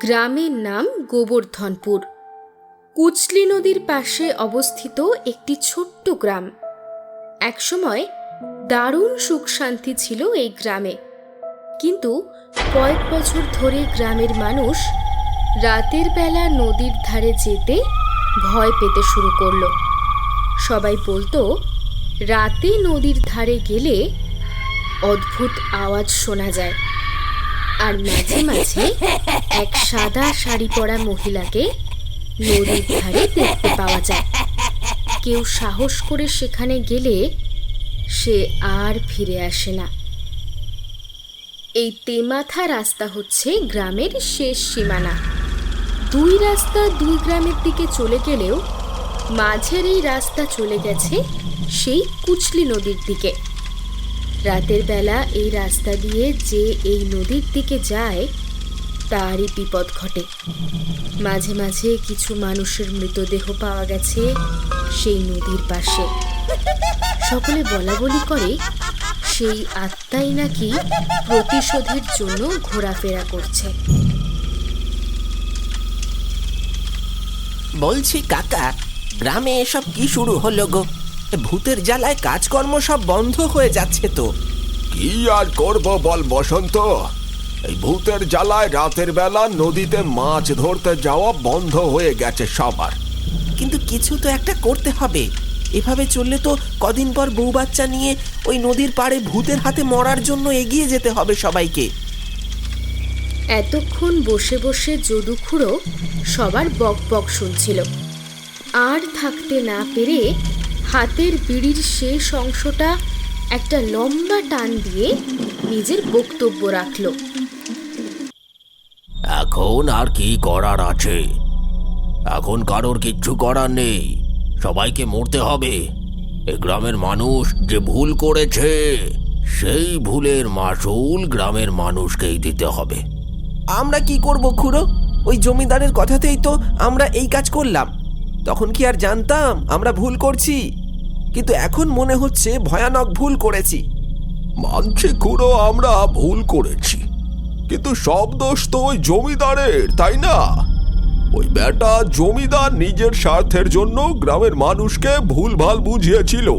গ্রামের নাম গোবর্ধনপুর। কুচলি নদীর পাশে অবস্থিত একটি ছোট্ট গ্রাম। একসময় দারুণ সুখ শান্তি ছিল এই গ্রামে। কিন্তু কয়েক বছর ধরে গ্রামের মানুষ রাতের বেলা নদীর ধারে যেতে ভয় পেতে শুরু করল। সবাই বলতো, রাতে নদীর ধারে গেলে অদ্ভুত আওয়াজ শোনা যায়। আর মাঝে মাঝে এক সাদা শাড়ি পরা মহিলাকে নদীর ধারে দেখতে পাওয়া যায়। কেউ সাহস করে সেখানে গেলে সে আর ফিরে আসে না। এই তেমাথা রাস্তা হচ্ছে গ্রামের শেষ সীমানা। দুই রাস্তা দুই গ্রামের দিকে চলে গেলেও মাঝের এই রাস্তা চলে গেছে সেই কুচলি নদীর দিকে। রাতের বেলা এই রাস্তা দিয়ে যে এই নদীর দিকে যায়, তারই বিপদ ঘটে। মাঝে মাঝে কিছু মানুষের মৃতদেহ পাওয়া গেছে সেই নদীর পাশে। সকলে বলা বলি করে, সেই আত্মাই নাকি প্রতিশোধের জন্য ঘোরাফেরা করছে। বলছি, কাকা, গ্রামে এসব কি শুরু হলো গো? ভূতের জ্বালায় কাজকর্ম সব বন্ধ হয়ে যাচ্ছে তো। কি আর করব বল বসন্ত? এই ভূতের জ্বালায় রাতের বেলা নদীতে মাছ ধরতে যাওয়া বন্ধ হয়ে গেছে সবার। কিন্তু কিছু তো একটা করতে হবে। এভাবে চললে তো কদিন পর বউ বাচ্চা নিয়ে ওই নদীর পাড়ে ভূতের হাতে মরার জন্য এগিয়ে যেতে হবে সবাইকে। এতক্ষণ বসে বসে যদুখুড়ো সবার বক বক শুনছিল। আর থাকতে না পেরে হাতের বিড়ির শেষ অংশটা একটা লম্বা টান দিয়ে নিজের বক্তব্য রাখল। এখন আর কি করার আছে? এখন কারোর কিচ্ছু করার নেই। সবাইকে মরতে হবে। এ গ্রামের মানুষ যে ভুল করেছে সেই ভুলের মাসুল গ্রামের মানুষকেই দিতে হবে। আমরা কি করব খুড়ো? ওই জমিদারের কথাতেই তো আমরা এই কাজ করলাম। তখন কি আর জানতাম? আমরা ভুল করছি। কিন্তু এখন মনে হচ্ছে ভয়ানক ভুল করেছি। মানছি খুড়ো আমরা ভুল করেছি। কিন্তু সব দোষ তো ওই জমিদারের তাই না? ওই বেটা জমিদার নিজের স্বার্থের জন্য গ্রামের মানুষকে ভুলভাল বুঝিয়েছিল।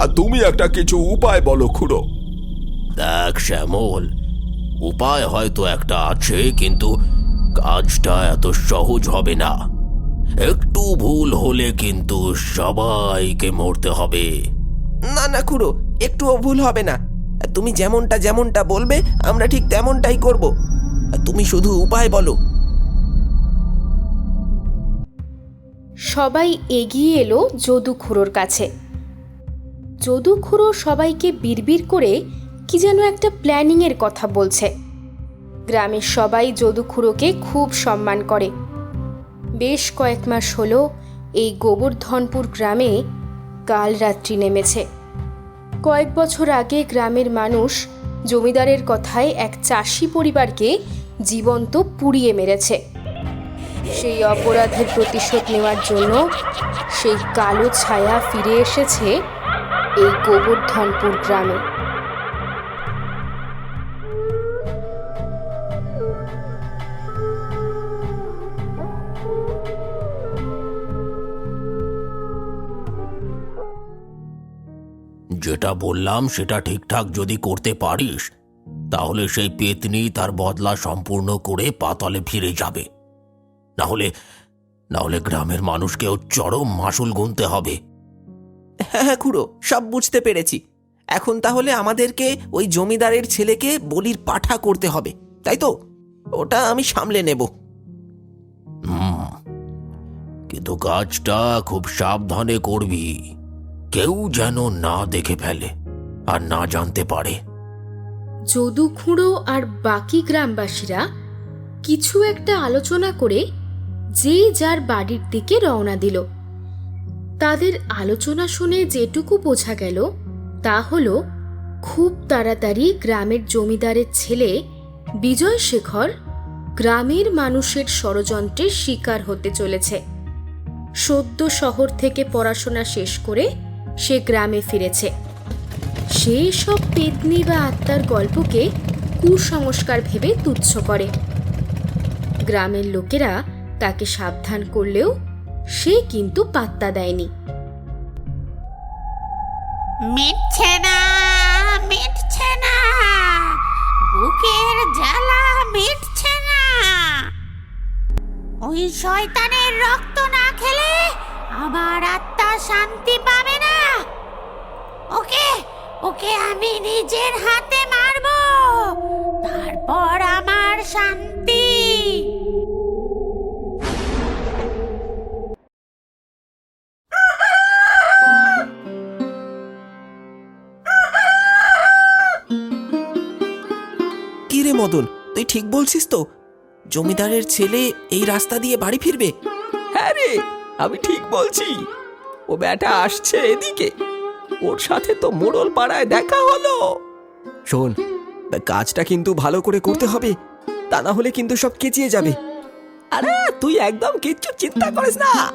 আর তুমি একটা কিছু উপায় বলো খুড়ো। দেখ শ্যামল উপায় হয়তো একটা আছে কিন্তু কাজটা এত সহজ হবে না। একটু ভুল হলে কিন্তু সবাইকে মরতে হবে। না না খুড়ো একটুও ভুল হবে না। তুমি যেমনটা যেমনটা বলবে আমরা ঠিক তেমনটাই করব। তুমি শুধু উপায় বলো। সবাই এগিয়ে এলো যদুখুড়োর কাছে। যদুখুড়ো সবাইকে বিড়বিড় করে কি যেন একটা প্ল্যানিংয়ের কথা বলছে। গ্রামের সবাই যদুখুড়োকে খুব সম্মান করে। বেশ কয়েক মাস হলো এই গোবর্ধনপুর গ্রামে কাল রাত্রি নেমেছে। কয়েক বছর আগে গ্রামের মানুষ জমিদারের কথায় এক চাষি পরিবারকে জীবন্ত পুড়িয়ে মেরেছে। সেই অপরাধের প্রতিশোধ নেওয়ার জন্য সেই কালো ছায়া ফিরে এসেছে এই গোবর্ধনপুর গ্রামে। যেটা বললাম সেটা ঠিকঠাক যদি করতে পারিস তাহলে সেই পেতনি তার বদলা সম্পূর্ণ করে পাতলে ফিরে যাবে। না হলে না হলে গ্রামের মানুষকেও চরম মাসুল গুনতে হবে। হ্যাঁ হ্যাঁ খুড়ো সব বুঝতে পেরেছি। এখন তাহলে আমাদেরকে ওই জমিদারের ছেলেকে বলির পাঠা করতে হবে তাই তো? ওটা আমি সামলে নেব। হুম কিন্তু কাজটা খুব সাবধানে করবি। কেউ যেন না দেখে ফেলে আর না জানতে পারে। যদুখুঁড়ো আর বাকি গ্রামবাসীরা কিছু একটা আলোচনা করে যে যার বাড়ির দিকে রওনা দিল। তাদের আলোচনা শুনে যেটুকু বোঝা গেল, তা হল খুব তাড়াতাড়ি গ্রামের জমিদারের ছেলে বিজয় শেখর গ্রামের মানুষের ষড়যন্ত্রের শিকার হতে চলেছে। সদ্য শহর থেকে পড়াশোনা শেষ করে সে গ্রামে ফিরেছে। সেই সব পেতনি বা আত্মার গল্পকে কুসংস্কার ভেবে তুচ্ছ করে। গ্রামের লোকেরা তাকে সাবধান করলেও সে কিন্তু পাত্তা দেয়নি। মিটছে না মিটছে না, বুকের জ্বালা মিটছে না। ওই শয়তানের রক্ত না খেলে আমার আত্মা শান্তি না ওকে ওকে আমি নিজের হাতে মারবো। তারপর আমার শান্তি। কি রে মদন তুই ঠিক বলছিস তো? জমিদারের ছেলে এই রাস্তা দিয়ে বাড়ি ফিরবে? হ্যাঁ রে আমি ঠিক বলছি। ও ব্যাটা আসছে এদিকে। ওর সাথে তো মোড়ল পাড়ায় দেখা হলো। শোন কাজটা কিন্তু ভালো করে করতে হবে তা না হলে কিন্তু সব কেচিয়ে যাবে। আরে তুই একদম কিচ্ছু চিন্তা করিস না।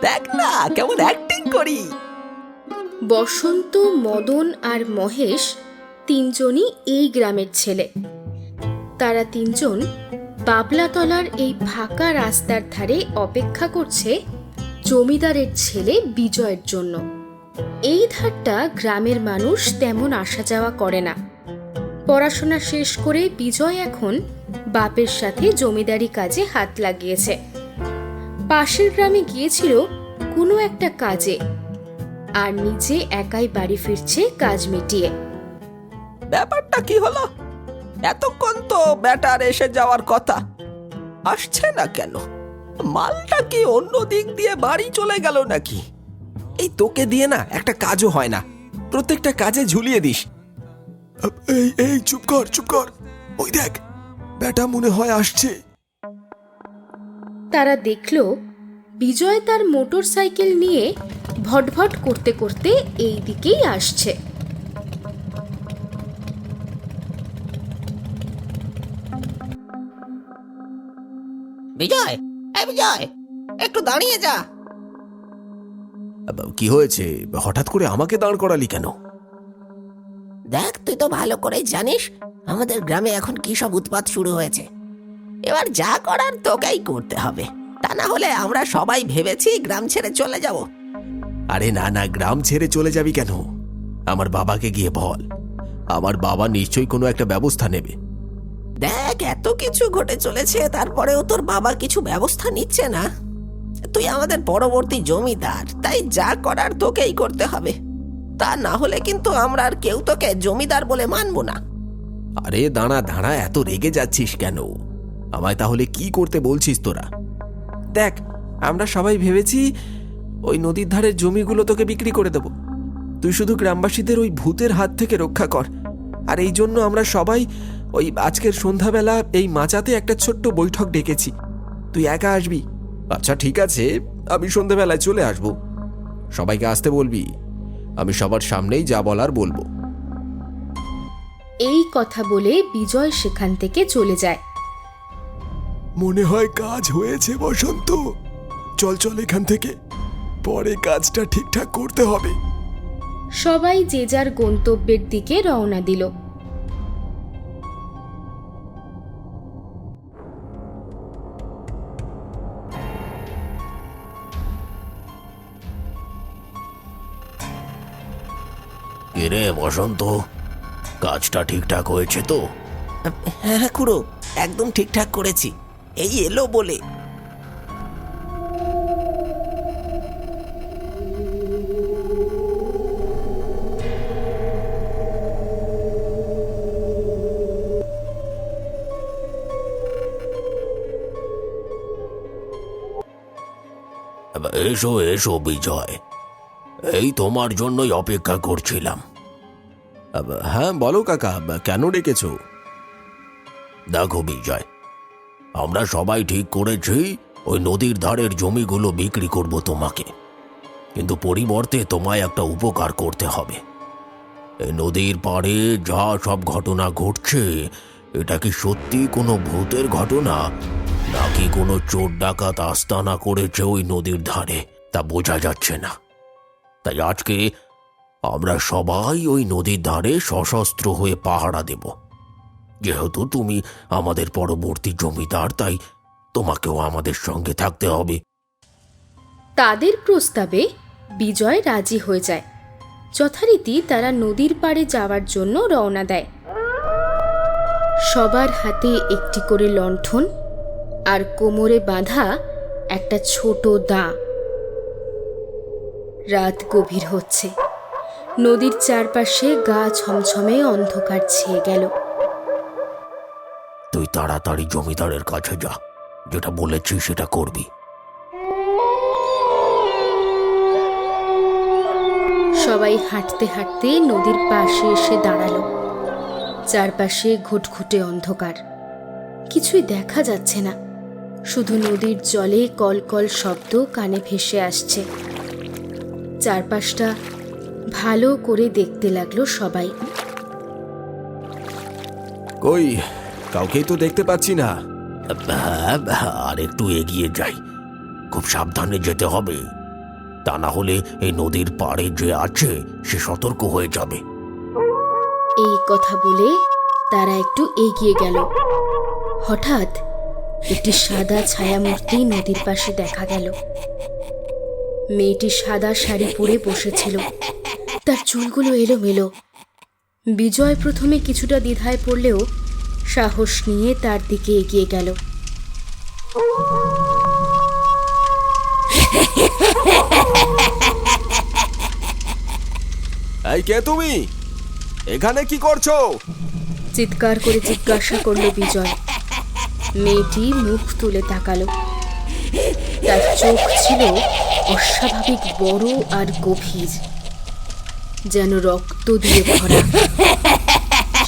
দেখ না কেমন অ্যাক্টিং করি। বসন্ত মদন আর মহেশ তিনজনই এই গ্রামের ছেলে। তারা তিনজন বাবলাতলার এই ফাঁকা রাস্তার ধারে অপেক্ষা করছে জমিদারের ছেলে বিজয়ের জন্য। এই ধারটা গ্রামের মানুষ তেমন আসা যাওয়া করে না। পড়াশোনা শেষ করে বিজয় এখন বাপের সাথে জমিদারি কাজে হাত লাগিয়েছে। পাশের গ্রামে গিয়েছিল কোনো একটা কাজে, আর নিজে একাই বাড়ি ফিরছে কাজ মিটিয়ে। ব্যাপারটা কি হলো? এতক্ষণ তো ব্যাটার এসে যাওয়ার কথা। আসছে না কেন? মালটা কি অন্য দিক দিয়ে বাড়ি চলে গেল নাকি? এই তোকে দিয়ে না একটা কাজও হয় না। প্রত্যেকটা কাজে ঝুলিয়ে দিস। এই এই চুপ কর চুপ কর। ওই দেখ বেটা মনে হয় আসছে। তারা দেখল বিজয় তার মোটর সাইকেল নিয়ে ভটভট করতে করতে এই দিকেই আসছে। বিজয় এ বিজয় একটু দাঁড়িয়ে যা। কি হয়েছে? হঠাৎ করে আমাকে দাঁড় করালি কেন? দেখ তুই তো ভালো করেই জানিস আমাদের গ্রামে এখন কি সব উৎপাত শুরু হয়েছে। এবার যা করার তোকেই করতে হবে। তা না হলে আমরা সবাই ভেবেছি গ্রাম ছেড়ে চলে যাব। আরে না না গ্রাম ছেড়ে চলে যাবি কেন? আমার বাবাকে গিয়ে বল। আমার বাবা নিশ্চয়ই কোনো একটা ব্যবস্থা নেবে। দেখ এত কিছু ঘটে চলেছে তারপরেও তোর বাবা কিছু ব্যবস্থা নিচ্ছে না। তুই আমাদের পরবর্তী জমিদার, তাই যা করার তোকেই করতে হবে। তা না হলে কিন্তু আমরা আর কেউ তোকে জমিদার বলে মানবো না। আরে দাঁড়া দাঁড়া, এত রেগে যাচ্ছিস কেন? আমায় তাহলে কি করতে বলছিস তোরা? দেখ, আমরা সবাই ভেবেছি ওই নদীর ধারের জমিগুলো তোকে বিক্রি করে দেব। তুই শুধু গ্রামবাসীদের ওই ভূতের হাত থেকে রক্ষা কর। আর এই জন্য আমরা সবাই ওই আজকের সন্ধ্যাবেলা এই মাচাতে একটা ছোট্ট বৈঠক ডেকেছি। তুই একা আসবি আচ্ছা ঠিক আছে আমি সন্ধ্যাবেলায় চলে আসব। সবাইকে আসতে বলবি আমি সবার সামনেই যা বলার বলব। এই কথা বলে বিজয় সেখান থেকে চলে যায়। মনে হয় কাজ হয়েছে বসন্ত। চল চল এখান থেকে। পরে কাজটা ঠিকঠাক করতে হবে। সবাই যে যার গন্তব্যের দিকে রওনা দিল। রে বসন্ত কাজটা ঠিকঠাক হয়েছে তো? হ্যাঁ হ্যাঁ খুড়ো একদম ঠিকঠাক করেছি। এই এলো বলে। এসো এসো বিজয়। এই তোমার জন্যই অপেক্ষা করছিলাম। হ্যাঁ বলো কাকা কেন ডেকেছো? দেখো বিজয়, আমরা সবাই ঠিক করেছি, ওই নদীর ধারের জমিগুলো বিক্রি করব তোমাকে। কিন্তু পরিবর্তে তোমায় একটা উপকার করতে হবে। এই নদীর পাড়ে যা সব ঘটনা ঘটছে, এটা কি সত্যি কোনো ভূতের ঘটনা? নাকি কোনো চোর ডাকাত আস্তানা করেছে ওই নদীর ধারে? তা বোঝা যাচ্ছে না। তাই আজকে আমরা সবাই ওই নদীর ধারে সশস্ত্র হয়ে পাহারা দেব। যেহেতু তুমি আমাদের পরবর্তী জমিদার, তাই তোমাকেও আমাদের সঙ্গে থাকতে হবে। তাদের প্রস্তাবে বিজয় রাজি হয়ে যায়। যথারীতি তারা নদীর পাড়ে যাওয়ার জন্য রওনা দেয়। সবার হাতে একটি করে লণ্ঠন আর কোমরে বাঁধা একটা ছোট দা। রাত গভীর হচ্ছে। নদীর চারপাশে গা ছমছমে অন্ধকার ছেয়ে গেল। তুই তাড়াতাড়ি জমিদারের কাছে যা। যেটা বলেছি সেটা করবি। সবাই হাঁটতে হাঁটতে নদীর পাশে এসে দাঁড়াল। চারপাশে ঘুটঘুটে অন্ধকার। কিছুই দেখা যাচ্ছে না। শুধু নদীর জলে কলকল শব্দ কানে ভেসে আসছে। চারপাশটা ভালো করে দেখতে লাগল সবাই। কই কাউকেই তো দেখতে পাচ্ছি না। হ্যাঁ আর একটু এগিয়ে যাই। খুব সাবধানে যেতে হবে। তা না হলে এই নদীর পাড়ে যে আছে সে সতর্ক হয়ে যাবে। এই কথা বলে তারা একটু এগিয়ে গেল। হঠাৎ একটি সাদা ছায়ামূর্তি নদীর পাশে দেখা গেল। মেয়েটি সাদা শাড়ি পরে বসেছিল। তার চুলগুলো এলোমেলো। বিজয় প্রথমে কিছুটা দ্বিধায় পড়লেও সাহস নিয়ে তার দিকে এগিয়ে গেল। এই কে তুমি? এখানে কি করছ? চিৎকার করে জিজ্ঞাসা করল বিজয়। মেয়েটি মুখ তুলে তাকালো। তার চোখ ছিল অস্বাভাবিক বড় আর গভীর। যেন রক্ত দিয়ে ভরা।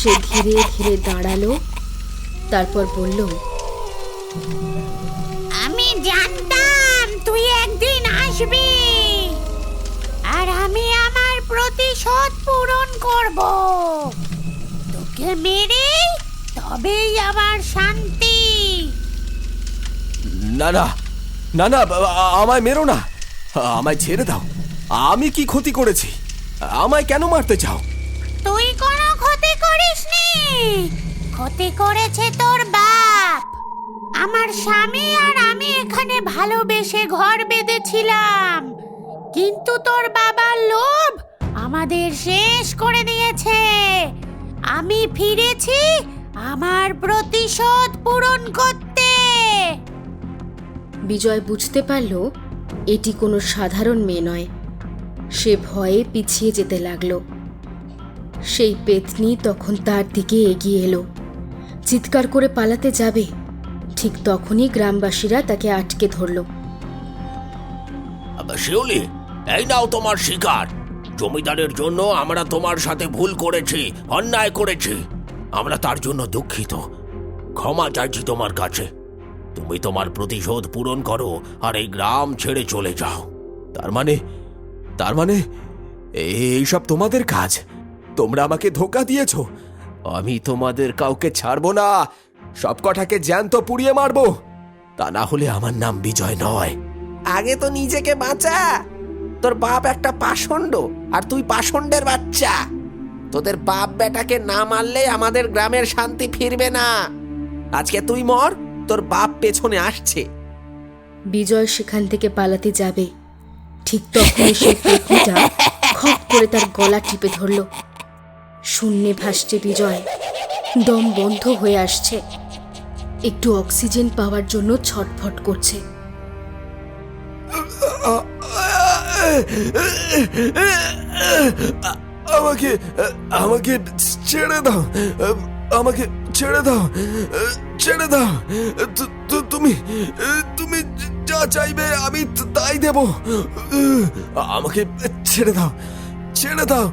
সে ধীরে ধীরে দাঁড়াল তারপর বলল আমি জানতাম তুই একদিন আসবি আর আমি আমার প্রতিশোধ পূরণ করব। তোকে মেরে তবেই আমার শান্তি। না না না না আমায় মেরো না। আমায় ছেড়ে দাও। আমি কি ক্ষতি করেছি? আমায় কেন মারতে চাও? তুই কোনো ক্ষতি করিসনি। ক্ষতি করেছে তোর বাপ। আমার স্বামী আর আমি এখানে ভালোবেসে ঘর বেঁধেছিলাম। কিন্তু তোর বাবার লোভ আমাদের শেষ করে দিয়েছে। আমি ফিরেছি আমার প্রতিশোধ পূরণ করতে। বিজয় বুঝতে পারল এটি কোনো সাধারণ মেয়ে নয়। সে ভয়ে পিছিয়ে যেতে লাগল। সেই পেতনি তখন তার দিকে এগিয়ে এলো। চিৎকার করে পালাতে যাবে। ঠিক তখনই গ্রামবাসীরা তাকে আটকে ধরল। শিউলি, এই নাও তোমার শিকার। জমিদারের জন্য আমরা তোমার সাথে ভুল করেছি, অন্যায় করেছি। আমরা তার জন্য দুঃখিত। ক্ষমা চাইছি তোমার কাছে। তুমি তোমার প্রতিশোধ পূরণ করো আর এই গ্রাম ছেড়ে চলে যাও। তার মানে তার মানে এইসব তোমাদের কাজ। তোমরা আমাকে ধোকা দিয়েছ। আমি তোমাদের কাউকে ছাড়বো না। সব কটাকে জ্যান্ত পুড়িয়ে মারবো। তা না হলে আমার নাম বিজয় নয়। আগে তো নিজেকে বাঁচা। তোর বাপ একটা পাষণ্ড আর তুই পাষণ্ডের বাচ্চা। তোদের বাপ বেটাকে না মারলে আমাদের গ্রামের শান্তি ফিরবে না। আজকে তুই মর তোর বাপ পেছনে আসছে। বিজয় সেখান থেকে পালাতে যাবে। ঠিক তখনই সেই পেতনিটা খপ করে তার গলা টিপে ধরল। শূন্যে ভাসছে বিজয়। দম বন্ধ হয়ে আসছে। একটু অক্সিজেন পাওয়ার জন্য ছটফট করছে। আমাকে আমাকে ছেড়ে দাও। আমাকে ছেড়ে দাও। ছেড়ে দাও। তুমি তুমি যা চাইবে আমি তাই দেব। আমাকে ছেড়ে দাও ছেড়ে দাও।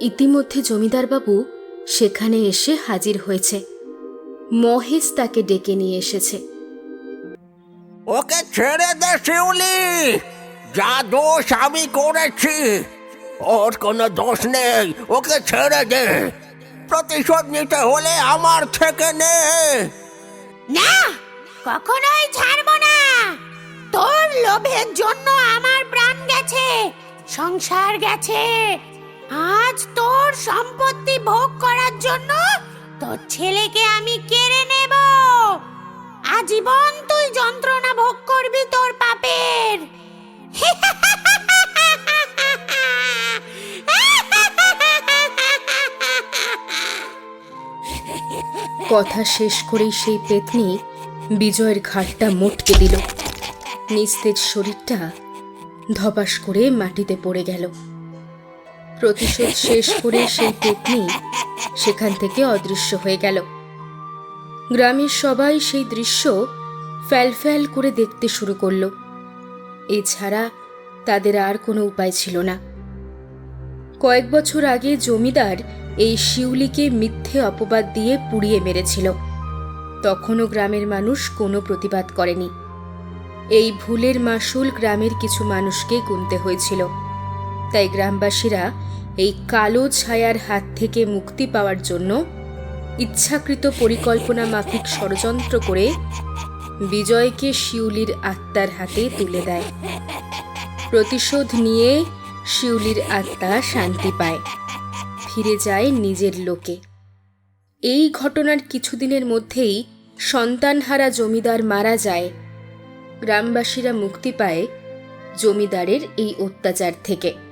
ইতিমধ্যে জমিদারবাবু সেখানে এসে হাজির হয়েছে। মহেশ তাকে ডেকে নিয়ে এসেছে। ওকে ছেড়ে দে শিউলি। যা দোষ আমি করেছি। ওর কোনো দোষ নেই, ওকে ছেড়ে দে। প্রতিশোধ নিতে হলে আমার থেকে নে। না, কখনোই ছাড়বো না। তোর লোভের জন্য আমার প্রাণ গেছে, সংসার গেছে। আজ তোর সম্পত্তি ভোগ করার জন্য তোর ছেলেকে আমি কেড়ে নেব। আজীবন তুই যন্ত্রণা ভোগ করবি তোর পাপের। কথা শেষ করেই সেই পেতনি বিজয়ের ঘাটটা মোটকে দিল। নিস্তেজ শরীরটা ধপাস করে মাটিতে পড়ে গেল। প্রতিশোধ শেষ করে সেই পেতনি সেখান থেকে অদৃশ্য হয়ে গেল। গ্রামের সবাই সেই দৃশ্য ফ্যালফ্যাল করে দেখতে শুরু করল। এছাড়া তাদের আর কোনো উপায় ছিল না। কয়েক বছর আগে জমিদার এই শিউলিকে মিথ্যে অপবাদ দিয়ে পুড়িয়ে মেরেছিল। তখনও গ্রামের মানুষ কোনো প্রতিবাদ করেনি। এই ভুলের মাসুল গ্রামের কিছু মানুষকে গুনতে হয়েছিল। তাই গ্রামবাসীরা এই কালো ছায়ার হাত থেকে মুক্তি পাওয়ার জন্য ইচ্ছাকৃত পরিকল্পনা মাফিক ষড়যন্ত্র করে বিজয়কে শিউলির আত্মার হাতে তুলে দেয়। প্রতিশোধ নিয়ে শিউলির আত্মা শান্তি পায়। ফিরে যায় নিজের লোকে। এই ঘটনার কিছুদিনের মধ্যেই সন্তানহারা জমিদার মারা যায়। গ্রামবাসীরা মুক্তি পায় জমিদারের এই অত্যাচার থেকে।